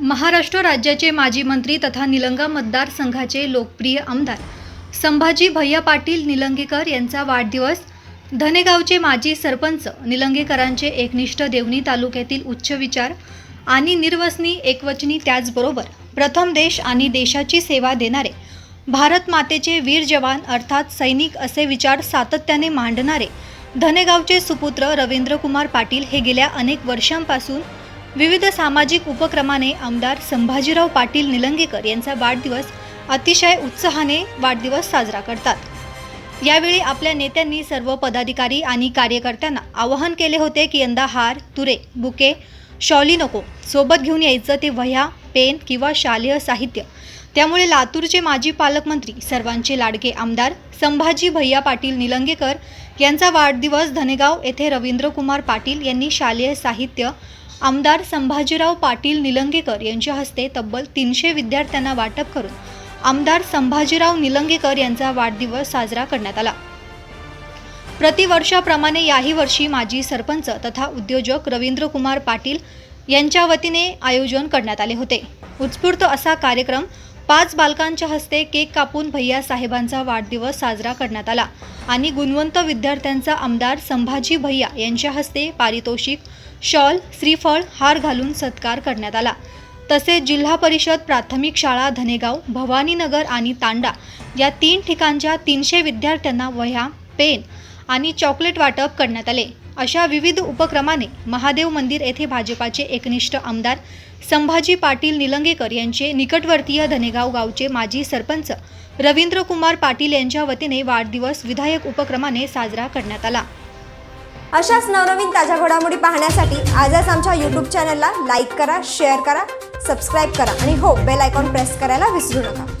महाराष्ट्र राज्याचे माजी मंत्री तथा निलंगा मतदारसंघाचे लोकप्रिय आमदार संभाजी भैया पाटील निलंगेकर यांचा वाढदिवस. धनेगावचे माजी सरपंच निलंगेकरांचे एकनिष्ठ देवणी तालुक्यातील उच्च विचार आणि निर्वसनी एकवचनी त्याचबरोबर प्रथम देश आणि देशाची सेवा देणारे. भारत मातेचे वीर जवान अर्थात सैनिक असे विचार सातत्याने मांडणारे. धनेगावचे सुपुत्र रवींद्रकुमार पाटील हे गेल्या अनेक वर्षांपासून विविध सामाजिक उपक्रमाने आमदार संभाजीराव पाटील निलंगेकर यांचा वाढदिवस अतिशय उत्साहाने वाढदिवस साजरा करतात. यावेळी आपल्या नेत्यांनी सर्व पदाधिकारी आणि कार्यकर्त्यांना आवाहन केले होते की यंदा हार तुरे बुके शॉली नको सोबत घेऊन यायचं ते वह्या पेन किंवा शालेय साहित्य. त्यामुळे लातूरचे माजी पालकमंत्री सर्वांचे लाडके आमदार संभाजी भैया पाटील निलंगेकर यांचा वाढदिवस धनेगाव येथे रवींद्रकुमार पाटील यांनी शालेय साहित्य आमदार संभाजीराव पाटील निलंगेकर यांच्या हस्ते तब्बल तीनशे विद्यार्थ्यांना वाटप करून आमदार संभाजीराव निलंगेकर यांचा वाढदिवस साजरा करण्यात आला. प्रतिवर्षाप्रमाणे याही वर्षी माजी सरपंच तथा उद्योजक रवींद्रकुमार पाटील यांच्या वतीने आयोजन करण्यात आले होते. उत्स्फूर्त असा कार्यक्रम पाच बालकांच्या हस्ते केक कापून भैया साहेबांचा वाढदिवस साजरा करण्यात आला. आणि गुणवंत विद्यार्थ्यांचा आमदार संभाजी भैया यांच्या हस्ते पारितोषिक शॉल श्रीफळ हार घालून सत्कार करण्यात आला. तसेच जिल्हा परिषद प्राथमिक शाळा धनेगाव भवानीनगर आणि तांडा या तीन ठिकाणच्या तीनशे विद्यार्थ्यांना वह्या पेन आणि चॉकलेट वाटप करण्यात आले. अशा विविध उपक्रमाने महादेव मंदिर येथे भाजपाचे एकनिष्ठ आमदार संभाजी पाटील निलंगेकर यांचे निकटवर्तीय धनेगाव गावचे माजी सरपंच रवींद्रकुमार पाटील यांच्या वतीने वाढदिवस विधायक उपक्रमाने साजरा करण्यात आला. अशाच नवनवीन ताज्या घडामोडी पाहण्यासाठी आजच आमच्या यूट्यूब चॅनलला लाईक करा शेअर करा सबस्क्राईब करा आणि हो बेल आयकॉन प्रेस करायला विसरू नका.